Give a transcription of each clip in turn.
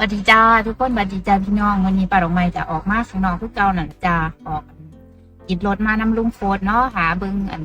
สวัสดีจ้าทุกคนสวัสดีจ้าพี่น้องวันนี้ป้าดอกไม้จะออกมาข้างนอกทุกเก่าหน่ะจ้าออกอิดรถมานำลุงโฟดเนาะหาเบิงอัน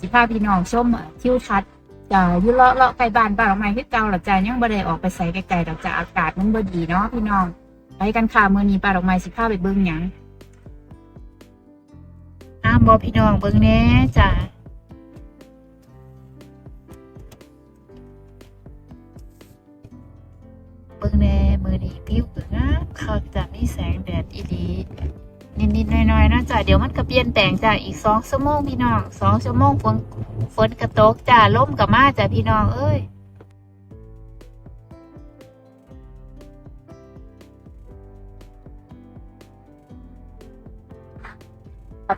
สิพาพี่น้องชมทิวทัศน์จ้าอยู่เลาะเลาะไกลบ้านป้าดอกไม้คือเก่าหรอจ้ายังบ่ได้ออกไปใส่ไกลๆดอกจ้าอากาศมันบ่ดีเนาะพี่น้องไปกันค่ะมื้อนี้ป้าดอกไม้สิพาไปเบิ่งหยังอ้ามบ่พี่น้องเบิ่งแน่จ้า อนี้วิวก็งามคักจะมีแสงแดดอีหลีนิดๆหน่อยๆนะจ้ะเดี๋ยวมันก็เปลี่ยนแปลงจ้ะอีกสองชั่วโมงพี่น้องสองชั่วโมงฝนฝนกระตกจ้ะลมก็มาจ้ะพี่น้องเอ้ย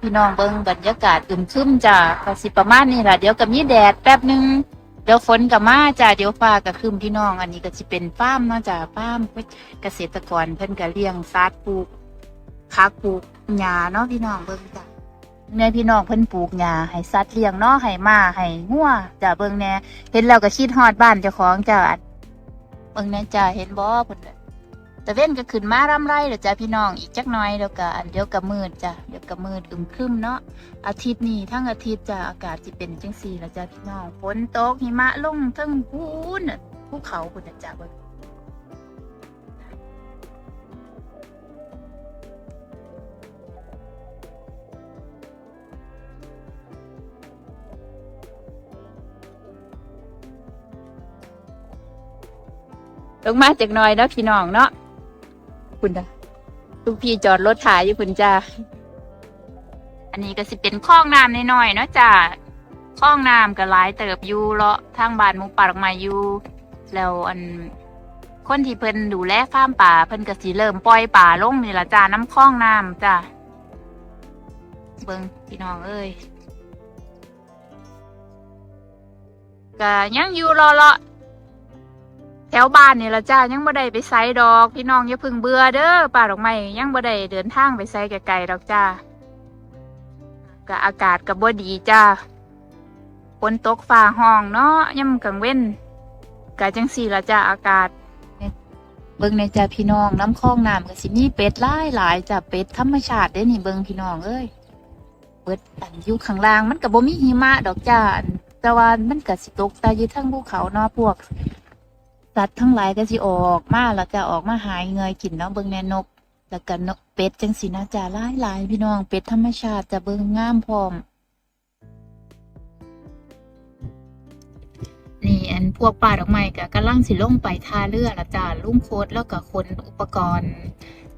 พี่น้องเบิ่งบรรยากาศอึมครึมจ้ะก็สิประมาณนี้ล่ะเดี๋ยวก็มีแดดแป๊บหนึง เดี๋ยวฝนกับมาจ้ะเดี๋ยวฟ้ากับคืมพี่น้อง อันนี้ก็จะเป็นฟาร์มเนาะจ้ะฟาร์มเกษตรกรเพิ่นก็เลี้ยงสัตว์ปลูกผักปลูกหญ้าเนาะพี่น้องเบิ่งจ้ะแน่พี่น้องเพิ่นปลูกหญ้าให้สัตว์เลี้ยงเนาะให้มาให้งัวจ้ะเบิ่งแน่เห็นแล้วก็คิดฮอดบ้านเจ้าของจ้ะเบิ่งแน่จ้ะเห็นบ่เพิ่น ตะเว้นก็ขึ้นมารำไรเด้อจ้ะพี่น้องอีกจักหน่อยเดี๋ยวกันเดี๋ยวก็มืดจ้ะเดี๋ยวก็มืดอึมครึมเนาะอาทิตย์นี้ทั้งอาทิตย์จะอากาศจะเป็นจังสี่ละจ้าพี่น้องฝนตกหิมะลงทั้งพูนภูเขาคุณจ้าเบิลงมาจากน่อยเนาะพี่น้องเนาะ คุณจ้ะลูกพี่จอดรถถ่ายอยู่คุณจ้าอันนี้ก็สิเป็นคลองน้ำน้อยๆเนาะจ้ะคลองน้ำก็หลายเติบอยู่เลาะทางบ้านมุงปากม้อยู่แล้วอันคนที่เพิ่นดูแลฟาร์มป่าเพิ่นก็สิเริ่มปล่อยป่าลงนี่ละจ้าน้ำคลองน้ำจ้ะเบิงพี่น้องเอ้ยก็ยังอยู่รอเลาะ แถวบ้านนี่ละจ้ายังบ่ได้ไปไสดอก พี่น้องอย่าพึ่งเบื่อเด้อป่าดอกไม้ยังบ่ได้เดินทางไปไสไกลๆดอกจ้าก็อากาศก็บ่ดีจ้าฝนตกฟ้าห้องเนาะย่ำกลางเว้นก็จังสี่ละจ้าอากาศ เบิ่งในจ้าพี่น้องน้ำคลองน้ำก็สิมีเป็ดหลายหลายจ้าเป็ดธรรมชาติเด้นี่เบิ่งพี่น้องเอ้ยเปิดอันอยู่ข้างล่างมันก็บ่มีหิมะดอกจ้าแต่ว่ามันก็สิตกแต่อยู่ทั้งภูเขาเนาะพวก สัตว์ทั้งหลายก็สิออกมาแล้วจะออกมาหายเงยกินเนาะเบิ่งแน่นก แล้วก็นกเป็ดจังสีนะจ้าหลายหลายพี่น้องเป็ดธรรมชาติจะเบิ่งงามพร้อม นี่อันพวกป่าดอกไม้ก็กำลังสิลงไปท่าเรือละจ้าลุงโคตรแล้วก็คนอุปกรณ์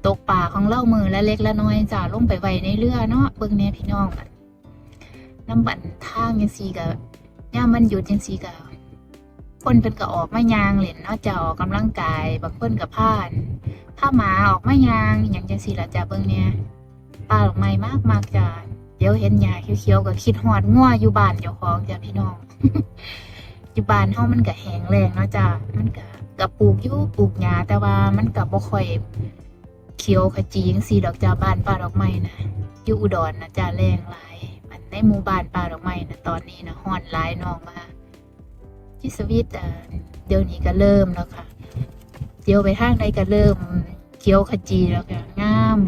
ตกป่าของเล่ามือและเล็กและน้อยจ้าลงไปไว้ในเรือเนาะเบิ่งแน่พี่น้องน้ำบันทางจังซี่ก็ย่ามันหยุดจังซี่ก็ คนเพิ่นก็ออกมายางเล่นเนาะจ้าออกกำลังกายบางคนก็พานถ้าหมาออกมายางอย่างจังสี่ละจ้ะเบิ่งเนี่ยป้าออกไม้มากมากจ้ะเดี๋ยวเห็นหญ้าเขียวๆก็คิดฮอดงัวอยู่บ้านเจ้าของจ้ะพี่น้องอยู่บ้านเฮามันก็แห้งแล้งเนาะจ้ะมันก็ก็ปลูกอยู่ปลูกหญ้าแต่ว่ามันก็บ่ค่อยเขียวขจีจังซี่ดอกจ้ะบ้านป้าดอกไม้นะอยู่อุดรนะจ้ะแรงหลายมันในหมู่บ้านป้าดอกไม้นะตอนนี้นะฮ้อนหลายน้องมา ที่สวิตเดี๋ยวนี้ก็เริ่มแล้วค่ะเดี๋ยวไปทางใดก็เริ่มเขียวขจีแล้วก็งาม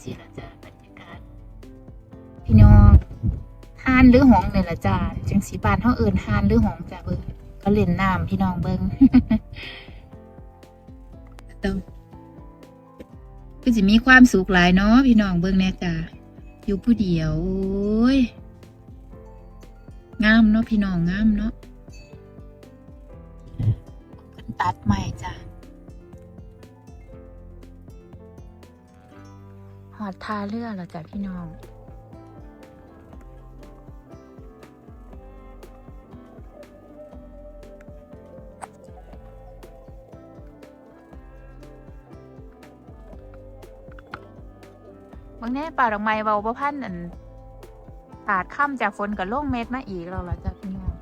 สิละจ้าบรรยากาศพี่น้องฮานหรือหองเนี่ยละจ้าจังสีบานเฮาเอิ้นฮานหรือหองจ้าเบิ่งก็เล่นน้ำพี่น้องเบิ่งต้องคือสิมีความสุขหลายเนาะพี่น้องเบิ่งแน่จ้าอยู่ผู้เดียวโอ้ย งามเนาะพี่น้องงามเนาะตัดใหม่จ้ะหอดทาเรือเหรอจ้ะพี่น้องบางแน่ป่าดอกไม้เบาบ่พันอันขาดค่ำจากฝนกับโล่งเม็ดมาอีกแล้วล่ะจ้ะพี่น้อง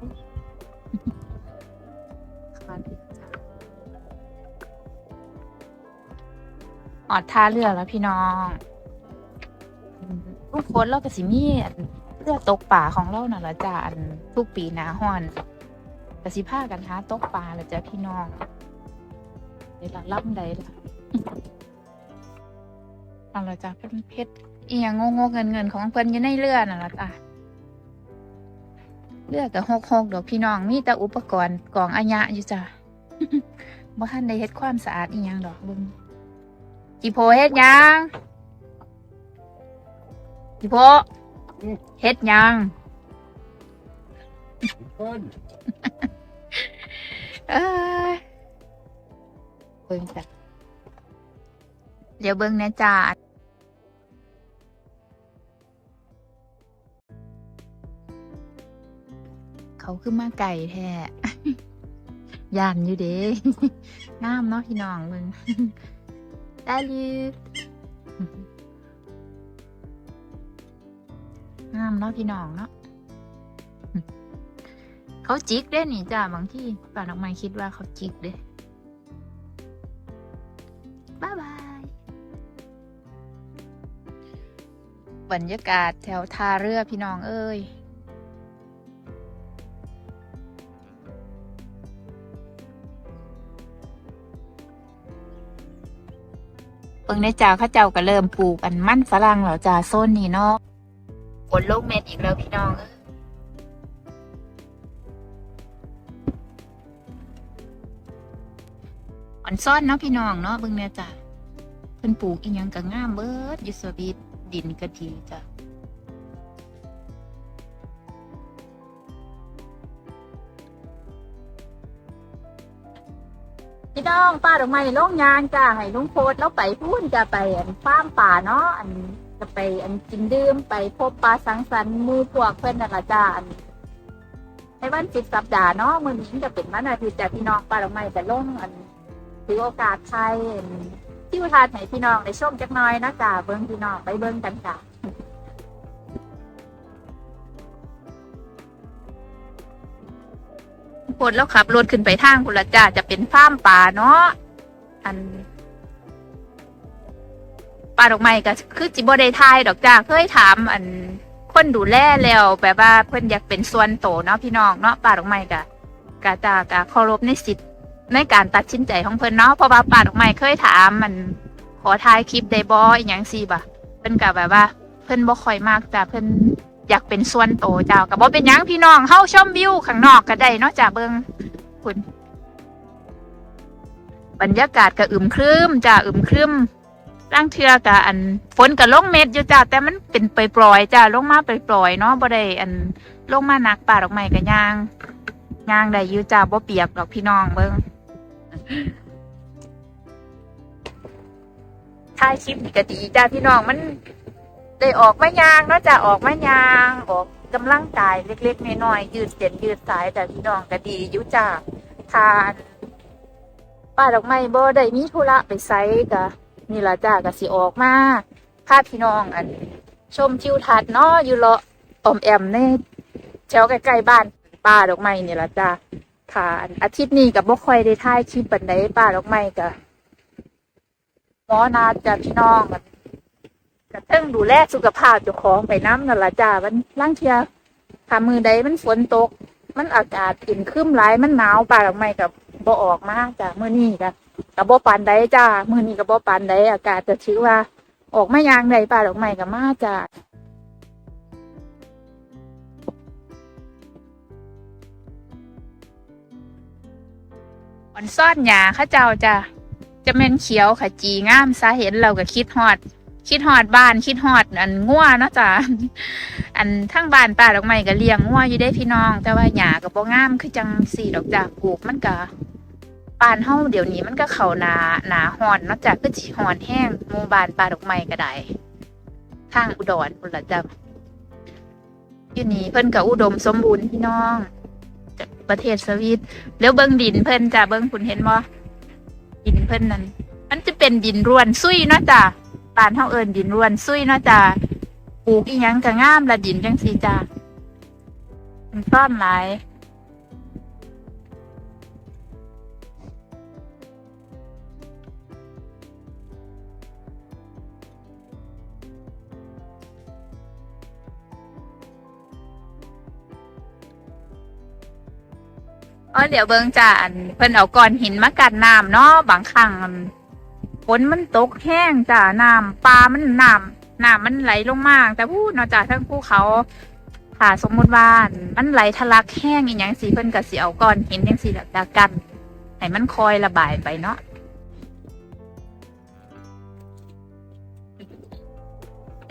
ขาดอีกจ้ะออดท่าเรือแล้วพี่น้องทุกคนเราก็สิมีเรือตกป่าของเราน่ะละจ้าอันทุกปีหนาฮอนกสิพากันหาตกป่าละจ้ะพี่น้องเดี๋ยวละล่ำใดล่ะเอาละจ้ะเพิ่นเพชร อีหยังโง่ๆเงินเงินๆของเพิ่นอยู่ในเรือน่ะละจ้ะเรือกับหกหกดอกพี่น้องมีแต่อุปกรณ์กองอัญญะอยู่จ้ะบ่ทันได้เฮ็ดความสะอาดอีหยังดอกเบิ่งจิโพเฮ็ดหยังจิโพเฮ็ดหยังเพิ่นเอ้ยเบิ่งจ้ะเดี๋ยวเบิ่งแหนะจ้า เขาคือมาไก่แท้ยานอยู่เด้งามเนาะพี่น้องมึงได้ลืงามเนาะพี่น้องเนาะเขาจิกได้นี่จ้าบางที่ป่าดอกไม้คิดว่าเขาจิกเด้บ๊ายบาย บรรยากาศแถวท่าเรือพี่น้องเอ้ย บิ่งในจ่าข้าเจ้าก็เริ่มปลูกอันมั่นฝรั่งเหล่าจ่าโซนนี่เนาะฝนโลกเม็ดอีกแล้วพี่น้องอ่อนซ่อนเนาะพี่น้องเนาะเบิ่งเน่จ้ะเพิ่นปลูกอีหยังก็งามเบิดอยู่สวิดดินก็ดีจ้ะ พี่น้องป้าดอกไม้ลงยางจ้าให้ลุงโพดแล้วไปพูนจะไปอันฟาร์มป่าเนาะอันจะไปอันกินดื่มไปพบปลาสังสรรค์หมูพวกเพิ่นนั่นละจ้าอันในวันปิดสัปดาห์เนาะมือนี้จะเป็นวันอาทิตย์แต่พี่น้องป้าดอกไม้จะลงอันถือโอกาสไทยที่ประทานให้พี่น้องได้ชมจักน่อยนะจ๊ะเบิ้งพี่น้องไปเบิ้งกันจ้ะ ปดแล้วขับรถขึ้นไปทางกุละจ้าจะเป็นฟาร์มป่าเนาะอันป่าดอกไม้ก็คือจิบได้ทายดอกจ้าเคยถามอันคนดูแลแล้วแบบว่าเพิ่อนอยากเป็นส่วนโตเนาะพี่น้องเนาะป่าดอกไม้ก็กะจ้ากะเคารพในสิทธิในการตัดสินใจของเพิ่อนเนาะเพราะว่าป่าดอกไม้เคยถามมันขอถ่ายคลิปได้บ่อหยังซี่บ่ะเพิ่นก็แบบว่า เพิ่อนบ่ค่อยมากจ้ะเพิ่อน อยากเป็นส่วนโตเจ้าก็บ่เป็นหยังพี่น้องเฮาชมวิวข้างนอกก็ได้เนาะจ้ะเบิงคุณบรรยากาศก็อึมครึมจ้ะอึมครึมร่างเทือก็อันฝนก็ลงเม็ดอยู่จ้ะแต่มันเป็นปล่อยจ้ะลงมาปล่อยเนาะบ่ได้อันลงมาหนักป่าดอกไม้ก็ย่างย่างได้อยู่จ้าบ่เปียกดอกพี่น้องเบิ่งถ่ายคลิปก็ดีจ้าพี่น้องมัน ได้ออกมายางเนาะจ้าออกมายางออกกำลังกายเล็กๆน้อยๆยืดเส้นยืดสายแต่พี่น้องก็ดีอยู่จ้าทานป้าดอกไม้บ่ได้มีธุระไปไซก็นี่ล่ะจ้าก็สิออกมาพาพี่น้องอัน ชมทิวทัศน์เนาะอยู่เลาะอมแอมในแถวใกล้ๆบ้านป้าดอกไม้นี่ละจ้าค่ะอันอาทิตย์นี้กับบ่ค่อยได้ถ่ายคลิปปันใดป้าดอกไม้กะหมอนาจะพี่น้อง กันกระเทิงดูแลสุขภาพเจ้าของไปน้ำนั่นละจ้ามันล่างเทียถ้ามือใดมันฝนตก มันอากาศอิ่มครึ้มหลายมันหนาวป้าดอกไม้กับบ่ออกมาจ้ามื้อนี้กะกับบ่ปานใดจ้ามื้อนี้กับบ่ปานใดอากาศจะถือว่า ออกมายางใดป้าดอกไม้กับมาจ้าอ่อนซ่อนหยาข้าเจ้าจะจะเม่นเขียวขจีงามสาเห็นเราก็คิดฮอด คิดฮอดบ้านคิดฮอดอันง่วเนาะจ้ะอันทั้งบ้านป้าดอกไม้ก็เลี้ยงง่วอยู่ได้พี่น้อง แต่ว่าหยาก็บ่งามคือจังสี่ดอกจากปลูกมันก็บ้านเฮาเดี๋ยวนี้มันก็เข้าหนาหนาฮ้อนเนาะจ้ะก็สิฮ้อนแห้งหมู่บ้านป้าดอกไม้ก็ได้ทางอุดรพุ่นละจ้ะอยู่นี่เพิ่นก็อุดมสมบูรณ์พี่น้องจากประเทศสวีทแล้วเบิ้งดินเพิ่นจ้ะเบิ้งคุณเห็นบ่ดินเพิ่นนั่นมันจะเป็นดินร่วนซุยเนาะจ้ะ บ้านเฮาเอินดินรวนซุยเนาะจ้ะปลูกอีหยังก็งามละดินจังซี่จ้ะมันซ่อนหลายอ๋อเดี๋ยวเบิ่งจ้าอันเพิ่นเอาก้อนหินมากันน้ำเนาะบางครั้ง นฝนมันตกแห้งจ้าน้ำปลามันน้ำน้ำมันไหลลงมาก แต่พูดนาะจ้าทั้งภูเขาค่ะสมมุติว่ามันไหลทะลักแห้งอีหยังสิเพิ่นก็สิเอาก้อนหินจังซี่แหละจ้ากันให้มันคอยระบายไปเนาะ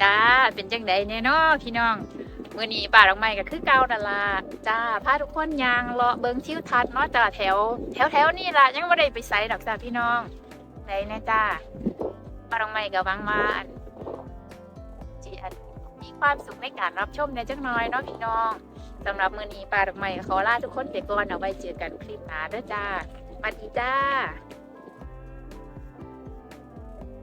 จ้าเป็นจังไดแน่เนาะพี่น้องมื้อนี้ป่าดอกไม้ก็คือเกานั่นล่ะจ้าพาทุกคนยางเลาะเบิงทิวทัศน์เนาะจ้าแถว แถวแถวนี่ล่ะยังบ่ได้ไปไสดอกจ้าพี่น้อง ใดแน่จ้าป่าดอกไม่กับวังวาอันจีอันมีความสุขในการรับชมในจักน้อยเนาะพี่น้องสำหรับมือนี้ปารอกไม่ขอลาทุกคนไปก่อนเอาไว้เจอกันคลิปหน้าเด้อจ้าสวัสดีจ้า